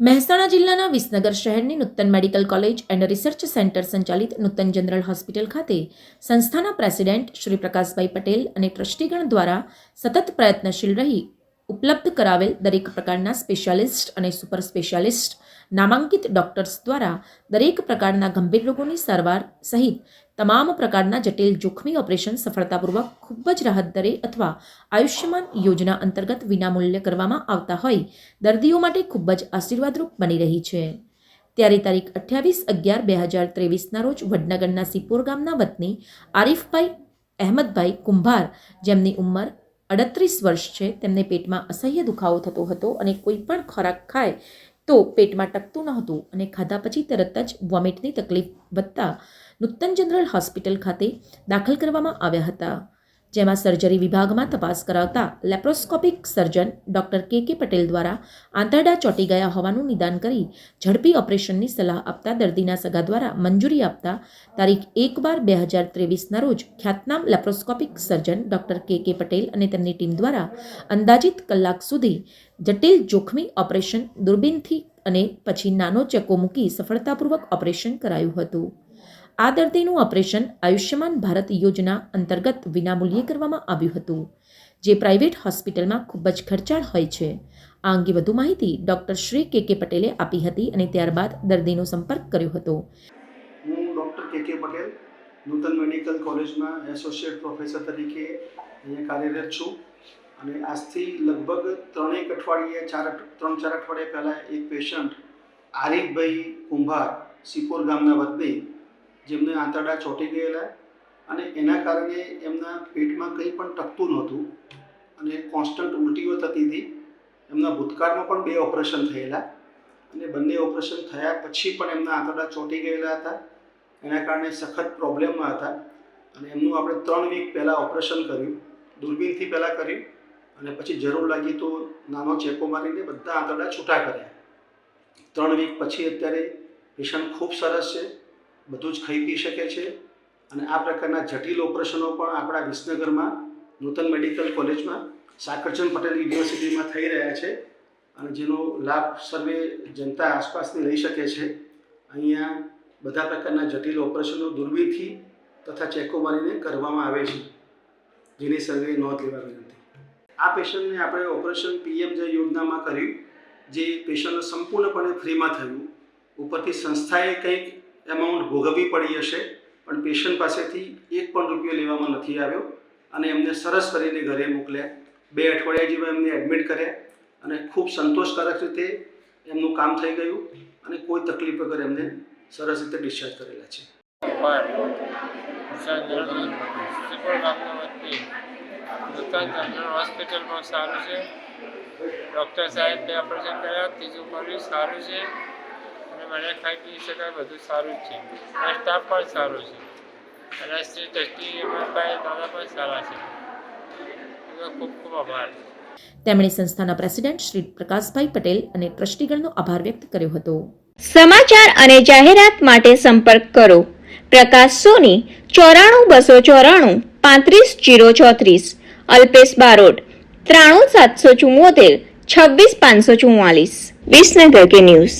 મહેસાણા જિલ્લાના વિસનગર શહેરની Nutan medical college and research centre સંચાલિત નૂતન જનરલ હોસ્પિટલ ખાતે સંસ્થાના પ્રેસિડેન્ટ શ્રી પ્રકાશભાઈ પટેલ અને ટ્રસ્ટીગણ દ્વારા સતત પ્રયત્નશીલ રહી ઉપલબ્ધ કરાવેલ દરેક પ્રકારના સ્પેશિયાલિસ્ટ અને સુપર સ્પેશિયાલિસ્ટ નામાંકિત ડોક્ટર્સ દ્વારા દરેક પ્રકારના ગંભીર રોગોની સારવાર સહિત તમામ પ્રકારના જટિલ જોખમી ઓપરેશન સફળતાપૂર્વક ખૂબ જ રાહત દરે અથવા આયુષ્યમાન યોજના અંતર્ગત વિનામૂલ્ય કરવામાં આવતા હોય, દર્દીઓ માટે ખૂબ જ આશીર્વાદરૂપ બની રહી છે. ત્યારે તારીખ અઠ્યાવીસ અગિયાર બે હજાર ત્રેવીસના રોજ વડનગરના સિપોર ગામના વતની આરીફભાઈ અહેમદભાઈ કુંભાર, જેમની ઉંમર અડત્રીસ વર્ષ છે, તેમને પેટમાં અસહ્ય દુખાવો થતો હતો અને કોઈ પણ ખોરાક ખાય તો પેટમાં ટકતું નહોતું અને ખાધા પછી તરત જ વોમિટની તકલીફ વધતા નૂતન જનરલ હોસ્પિટલ ખાતે દાખલ કરવામાં આવ્યા હતા. જેમાં સર્જરી વિભાગમાં તપાસ કરાવતા લેપ્રોસ્કોપિક સર્જન ડૉક્ટર કે કે પટેલ દ્વારા આંતરડા ચોંટી ગયા હોવાનું નિદાન કરી ઝડપી ઓપરેશનની સલાહ આપતા દર્દીના સગા દ્વારા મંજૂરી આપતા તારીખ એક બાર બે હજાર ત્રેવીસના રોજ ખ્યાતનામ લેપ્રોસ્કોપિક સર્જન ડૉક્ટર કે કે પટેલ અને તેમની ટીમ દ્વારા અંદાજિત કલાક સુધી જટિલ જોખમી ઓપરેશન, દૂરબીનથી અને પછી નાનો ચેકો મૂકી સફળતાપૂર્વક ઓપરેશન કરાયું હતું. આ દર્દીનું ઓપરેશન આયુષ્યમાન ભારત યોજના અંતર્ગત વિનામૂલ્યે કરવામાં આવ્યું હતું, જે પ્રાઇવેટ હોસ્પિટલમાં ખૂબ જ ખર્ચાળ હોય છે. આ અંગે વધુ માહિતી ડૉક્ટર શ્રી કે કે પટેલે આપી હતી અને ત્યારબાદ દર્દીનો સંપર્ક કર્યો હતો. હું doctor K K Patel, Nutan medical કોલેજમાં એસોસિએટ પ્રોફેસર તરીકે અહીંયા કાર્યરત છું અને આજથી લગભગ ત્રણેક અઠવાડિયે, ચાર ત્રણ ચાર અઠવાડિયા પહેલાં એક પેશન્ટ આરિફભાઈ કુંભાર, સિપોર ગામના વતની જેમને આંતરડા ચોંટી ગયેલા અને એના કારણે એમના પેટમાં કંઈ પણ ટકતું નહોતું અને કોન્સ્ટન્ટ ઉલટીઓ થતી હતી. એમના ભૂતકાળમાં પણ બે ઓપરેશન થયેલા અને બંને ઓપરેશન થયા પછી પણ એમના આંતરડા ચોંટી ગયેલા હતા. એના કારણે સખત પ્રોબ્લેમમાં હતા અને એમનું આપણે ત્રણ વીક પહેલાં ઓપરેશન કર્યું, દૂરબીનથી પહેલાં કર્યું અને પછી જરૂર લાગી તો નાનો ચેકો મારીને બધા આંતરડા છૂટા કર્યા. ત્રણ વીક પછી અત્યારે પેશન્ટ ખૂબ સરસ છે. બધું જ ખાઈ પી શકે છે. અને આ પ્રકારના જટિલ ઓપરેશનો પણ આપણા વિસનગરમાં નૂતન મેડિકલ કોલેજમાં સાકરચંદ પટેલ યુનિવર્સિટીમાં થઈ રહ્યા છે. અને જેનો લાભ સર્વે જનતા આસપાસની લઈ શકે છે. અહીંયા બધા પ્રકારના જટિલ ઓપરેશનો દૂરબીનથી તથા ચેકો મારીને કરવામાં આવે છે. જેની સર્વે નોંધ લેવા વિનંતી. આ પેશન્ટને આપણે ઓપરેશન પીએમ જે યોજનામાં કર્યું, જે પેશન્ટને સંપૂર્ણપણે ફ્રીમાં થયું, ઉપરથી સંસ્થાએ કંઈક એમાઉન્ટ ભોગવવી પડી હશે, પણ પેશન્ટ પાસેથી એક પણ રૂપિયો લેવામાં નથી આવ્યો અને એમને સરસ કરીને ઘરે મોકલ્યા. બે અઠવાડિયા જેવા એમને એડમિટ કર્યા અને ખૂબ સંતોષકારક રીતે એમનું કામ થઈ ગયું અને કોઈ તકલીફ વગર એમને સરસ રીતે ડિસ્ચાર્જ કરેલા છે. હોસ્પિટલમાં સારું છે. ડૉક્ટર સાહેબ બે ઓપરેશન કર્યા, ત્રીજું કર્યું સારું છે. મને ખાઈ પી શકાય બધું સારું જ છે. અને સ્ટાફ પણ સારો છે. અને શ્રી ટ્રસ્ટી હેમંતભાઈ દાદા પણ સારા છે. એનો ખૂબ ખૂબ આભાર. તેમણે સંસ્થાના પ્રેસિડેન્ટ શ્રી પ્રકાશભાઈ પટેલ અને ટ્રસ્ટીગણનો આભાર વ્યક્ત કર્યો હતો. સમાચાર અને જાહેરાત માટે સંપર્ક કરો. પ્રકાશ સોની ચોરાણું બસો ચોરાણું પાંત્રીસ જીરો ચોત્રીસ. અલ્પેશ બારોટ ત્રાણું સાતસો ચુમ્મોતેર છવ્વીસ પાંચસો ચુમ્માલીસ વિસનગર કે ન્યૂઝ.